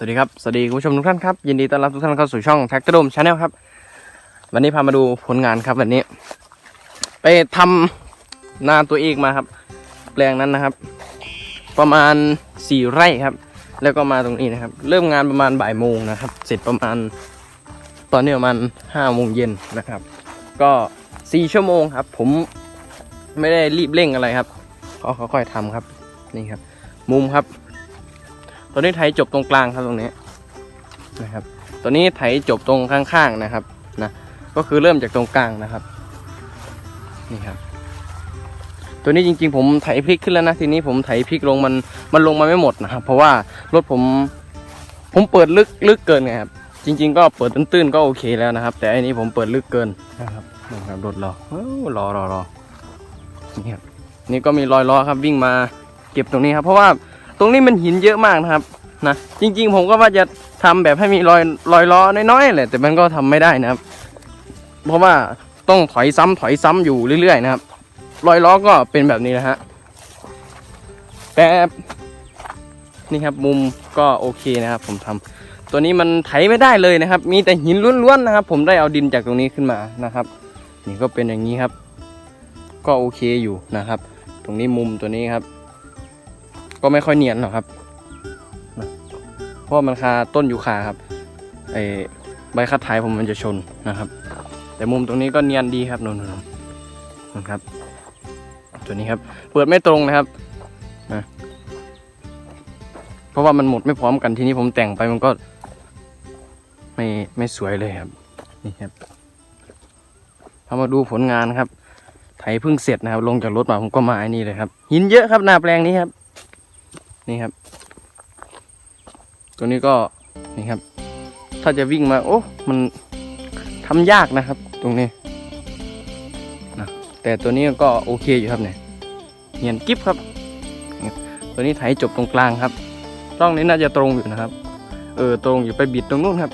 สวัสดีครับสวัสดีคุณผู้ชมทุกท่านครับยินดีต้อนรับทุกท่านเข้าสู่ช่องแท็กต r ดมชาแนลครับ วันนี้พามาดูผลงานครับวันนี้ ไปทำนาตัวเองมาครับ แปลงนั้นนะครับ ประมาณสี่ไร่ครับ แล้วก็มาตรงนี้นะครับ เริ่มงานประมาณบ่ายโมงนะครับ เสร็จประมาณ ตอนนี้ประมาณห้าโมงเย็นนะครับ ก็สี่ชั่วโมงครับ ผมไม่ได้รีบเร่งอะไรครับก็ค่อยๆทำครับนี่ครับ มุมครับ ตอนนี้ไถจบตรงกลางครับตรงนี้นะครับ ตัวนี้ไถจบตรงข้างๆนะครับนะก็คือเริ่มจากตรงกลางนะครับนี่ครับ ตัวนี้จริง ๆ ผมไถพลิกขึ้นแล้วนะทีนี้ผมไถพลิกลงมันมันลงมาไม่หมดนะครับ เพราะว่ารถผมผมเปิดลึกลึกเกินไงครับจริง ๆ ก็เปิดตื้นๆก็โอเคแล้วนะครับ แต่อันนี้ผมเปิดลึกเกินนะครับนะครับรถรอ้ารอรอรอนี่ครับนี่ก็มีรอยล้อครับวิ่งมาเก็บตรงนี้ครับ เพราะว่า ตรงนี้มันหินเยอะมากนะครับนะจริง ๆ ผมก็ว่าจะทำแบบให้มีรอยรอยล้อน้อยๆแหละแต่มันก็ทำไม่ได้นะครับ เพราะว่าต้องถอยซ้ำถอยซ้ำอยู่เรื่อยๆนะครับ รอยล้อก็เป็นแบบนี้นะฮะแต่นี่ครับมุมก็โอเคนะครับ ผมทำตัวนี้มันไถไม่ได้เลยนะครับ มีแต่หินล้วนๆนะครับ ผมได้เอาดินจากตรงนี้ขึ้นมานะครับ นี่ก็เป็นอย่างนี้ครับ ก็โอเคอยู่นะครับ ตรงนี้มุมตัวนี้ครับ ก็ไม่ค่อยเนียนหรอกครับนะเพราะว่ามันคาต้นยูคาครับไอใบคัดท้ายผมมันจะชนนะครับ แต่มุมตรงนี้ก็เนียนดีครับนนนนนครับ ตัวนี้ครับ เปิดไม่ตรงนะครับนะเพราะว่ามันหมดไม่พร้อมกันทีนี้ผมแต่งไปมันก็ไม่ไม่สวยเลยครับนี่ครับพามาดูผลงานครับ ไถเพิ่งเสร็จนะครับ ลงจากรถมาผมก็มาไอ้นี่เลยครับ หินเยอะครับหน้าแปลงนี้ครับ นี่ครับ ตัวนี้ก็นี่ครับ ถ้าจะวิ่งมา โอ้ มันทำยากนะครับ ตรงนี้นะแต่ตัวนี้ก็โอเคอยู่ครับเนี่ยเนียนกิ๊บครับ ตัวนี้ไถจบตรงกลางครับร่องนี้น่าจะตรงอยู่นะครับ เออตรงอยู่ไปบิดตรงนู้นครับ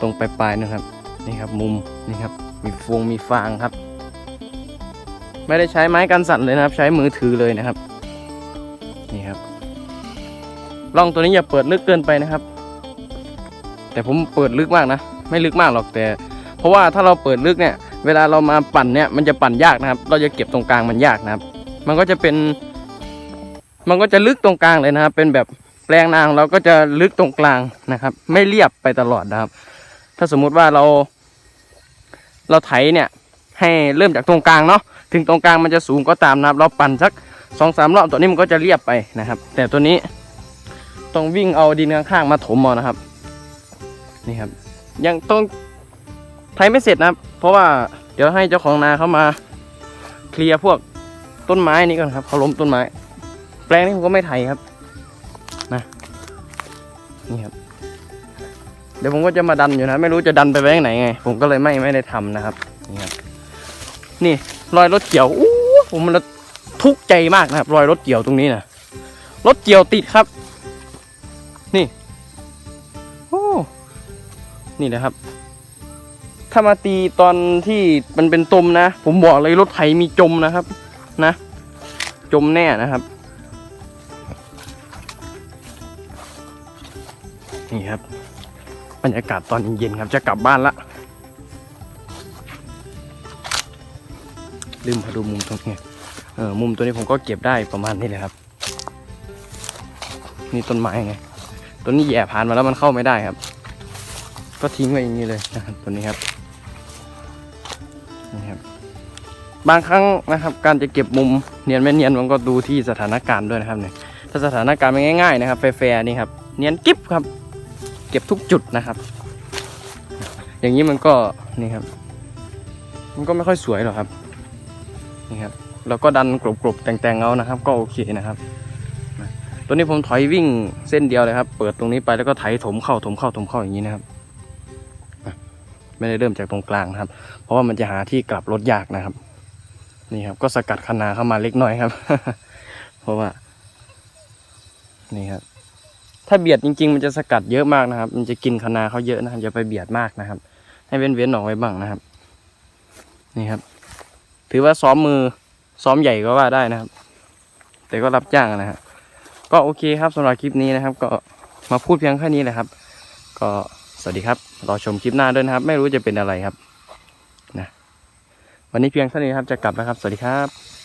ตรงปลายๆนะครับ นี่ครับมุมนี่ครับ มีฟงมีฟางครับ ไม่ได้ใช้ไม้กันสั่นเลยนะครับ ใช้มือถือเลยนะครับ นี่ครับ ร่องตัวนี้อย่าเปิดลึกเกินไปนะครับ แต่ผมเปิดลึกมากนะ ไม่ลึกมากหรอกแต่ เพราะว่าถ้าเราเปิดลึกเนี่ย เวลาเรามาปั่นเนี่ยมันจะปั่นยากนะครับ เราจะเก็บตรงกลางมันยากนะครับ มันก็จะเป็น มันก็จะลึกตรงกลางเลยนะครับ เป็นแบบแปลงนางเราก็จะลึกตรงกลางนะครับ ไม่เรียบไปตลอดนะครับ ถ้าสมมุติว่าเรา เราไถเนี่ยให้เริ่มจากตรงกลางเนาะถึงตรงกลางมันจะสูงก็ตามนะครับ เราปั่นสักสองสามรอบตัวนี้มันก็จะเรียบไปนะครับ แต่ตัวนี้ ต้องวิ่งเอาดินข้างๆมาถมเอานะครับ นี่ครับ ยังต้องไถไม่เสร็จนะครับ เพราะว่าเดี๋ยวให้เจ้าของนาเขามาเคลียร์พวกต้นไม้นี้ก่อนครับเขาล้มต้นไม้ แปลงนี้ผมก็ไม่ไถครับนะนี่ครับ เดี๋ยวผมก็จะมาดันอยู่นะ ไม่รู้จะดันไปไว้ไหนไง ผมก็เลยไม่ไม่ได้ทำนะครับนี่ครับนี่รอยรถเกี่ยวอู้ผมมันทุกข์ใจมากนะครับ รอยรถเกี่ยวตรงนี้นะรถเกี่ยวติดครับ นี่โอ้นี่นะครับ ถ้ามาตีตอนที่มันเป็นตมนะ ผมบอกเลยรถไถมีจมนะครับ นะ จมแน่นะครับ นี่ครับบรรยากาศตอนเย็นๆครับจะกลับบ้านละลืมพาดูมุมตรงนี้เออมุมตัวนี้ผมก็เก็บได้ประมาณนี้เลยครับ นี่ต้นไม้ไง ต้นนี้แย่ผ่านมาแล้วมันเข้าไม่ได้ครับ ก็ทิ้งไว้อย่างนี้เลยนะครับตัวนี้ครับนี่ครับ บางครั้งนะครับ การจะเก็บมุมเนียนไม่เนียนมันก็ดูที่สถานการณ์ด้วยนะครับเนี่ยถ้าสถานการณ์มันง่าย ๆ นะครับแฟร์ๆนี่ครับเนียนกิ๊บครับ เก็บทุกจุดนะครับ อย่างนี้มันก็นี่ครับ มันก็ไม่ค่อยสวยหรอกครับนี่ครับแล้วก็ดันกรบๆแต่งๆเอานะครับ ก็โอเคนะครับ ตัวนี้ผมถอยวิ่งเส้นเดียวเลยครับ เปิดตรงนี้ไปแล้วก็ไถถมเข้าถมเข้าถมเข้าอย่างนี้นะครับ ไม่ได้เริ่มจากตรงกลางนะครับ เพราะว่ามันจะหาที่กลับรถยากนะครับ นี่ครับ ก็สกัดคนาเข้ามาเล็กน้อยครับ เพราะว่า นี่ครับ ถ้าเบียดจริง ๆ มันจะสกัดเยอะมากนะครับ มันจะกินคนาเขาเยอะนะครับอย่าไปเบียดมากนะครับ ให้เว้นๆออกไว้บ้างนะครับ นี่ครับ ถือว่าซ้อมมือซ้อมใหญ่ก็ว่าได้นะครับ แต่ก็รับจ้างนะฮะ ก็โอเคครับสำหรับคลิปนี้นะครับ ก็มาพูดเพียงแค่นี้แหละครับ ก็สวัสดีครับรอชมคลิปหน้าด้วยนะครับ ไม่รู้จะเป็นอะไรครับนะวันนี้เพียงเท่านี้ครับจะกลับแล้วครับ สวัสดีครับ